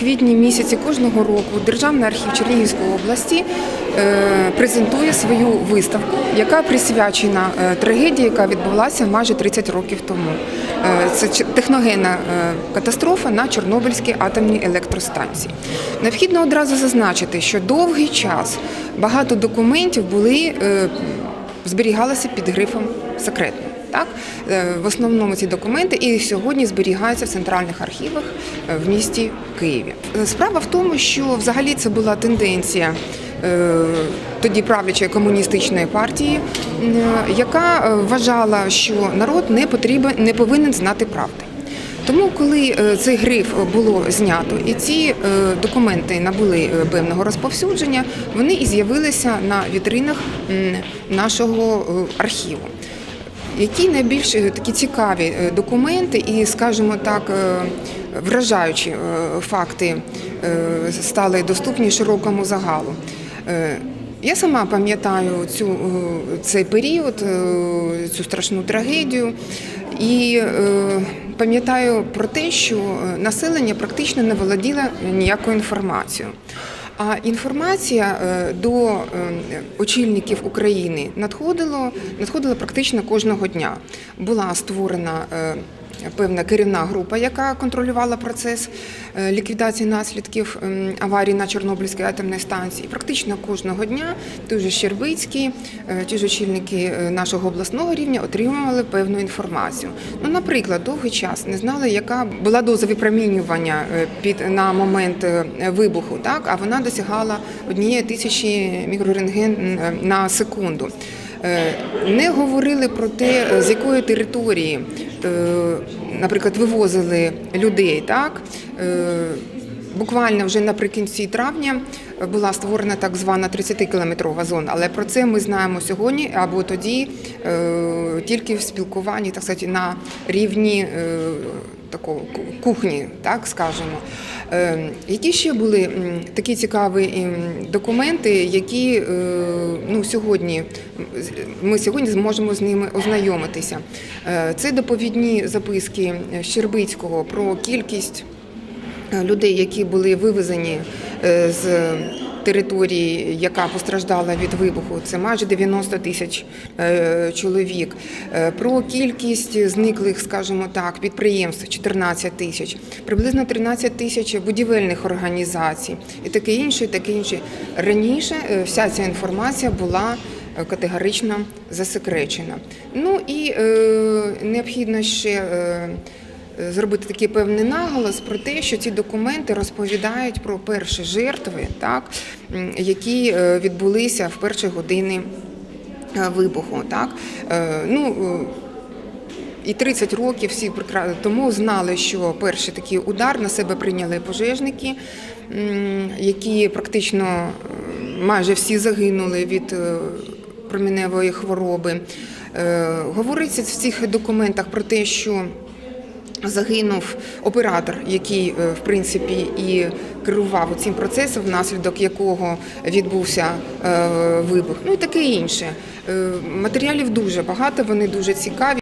Квітні місяці кожного року Державний архів Чернігівської області е, презентує свою виставку, яка присвячена е, трагедії, яка відбулася майже 30 років тому. Е, Це техногенна катастрофа на Чорнобильській атомній електростанції. Необхідно одразу зазначити, що довгий час багато документів були зберігалися під грифом секретно. Так, Е, в основному ці документи і сьогодні зберігаються в центральних архівах е, в місті Києві. Е, Справа в тому, що взагалі це була тенденція тоді правлячої комуністичної партії, яка вважала, що народ не потрібен, не повинен знати правди. Тому, коли цей гриф було знято і ці документи набули певного розповсюдження, вони і з'явилися на вітринах нашого архіву. Які найбільш е, такі цікаві е, документи і, скажімо так, е, вражаючі факти стали доступні широкому загалу? Я сама пам'ятаю цю, цей період, цю страшну трагедію, і пам'ятаю про те, що населення практично не володіло ніякою інформацією. А інформація е, до е, очільників України надходила, надходила практично кожного дня. Була створена е, певна керівна група, яка контролювала процес е, ліквідації наслідків ем, аварії на Чорнобильській атомній станції. Практично кожного дня той же Щербицький, е, ті ж очільники е, нашого обласного рівня отримували певну інформацію. Ну, наприклад, довгий час не знали, яка була доза випромінювання під на момент вибуху, так а вона досягала однієї тисячі мікрорентген на секунду. Е, Не говорили про те, з якої території, е, наприклад, вивозили людей. Так? Е, Буквально вже наприкінці травня була створена так звана 30-кілометрова зона, але про це ми знаємо сьогодні або тоді тільки в спілкуванні, так сказати, на рівні такого ку- кухні, так скажемо. Е, які ще були такі цікаві документи, які е, ну, сьогодні ми сьогодні зможемо з ними ознайомитися? Е, Це доповідні записки Щербицького про кількість е, людей, які були вивезені з території, яка постраждала від вибуху, це майже 90 тисяч е, чоловік. Е, Про кількість зниклих, скажімо так, підприємств 14 тисяч, приблизно 13 тисяч будівельних організацій і таке інше, і таке інше. Раніше е, вся ця інформація була категорично засекречена. Ну і е, необхідно ще. Е, зробити такий певний наголос про те, що ці документи розповідають про перші жертви, так, які е, відбулися в перші години е, вибуху. Так. Е, Ну, і 30 років всі тому знали, що перший такий удар на себе прийняли пожежники, які практично майже всі загинули від проміневої хвороби. Говориться в цих документах про те, що Загинув оператор, який е, в принципі і керував цим процесом, внаслідок якого відбувся е, вибух. Ну і таке інше. Е, Матеріалів дуже багато, вони дуже цікаві.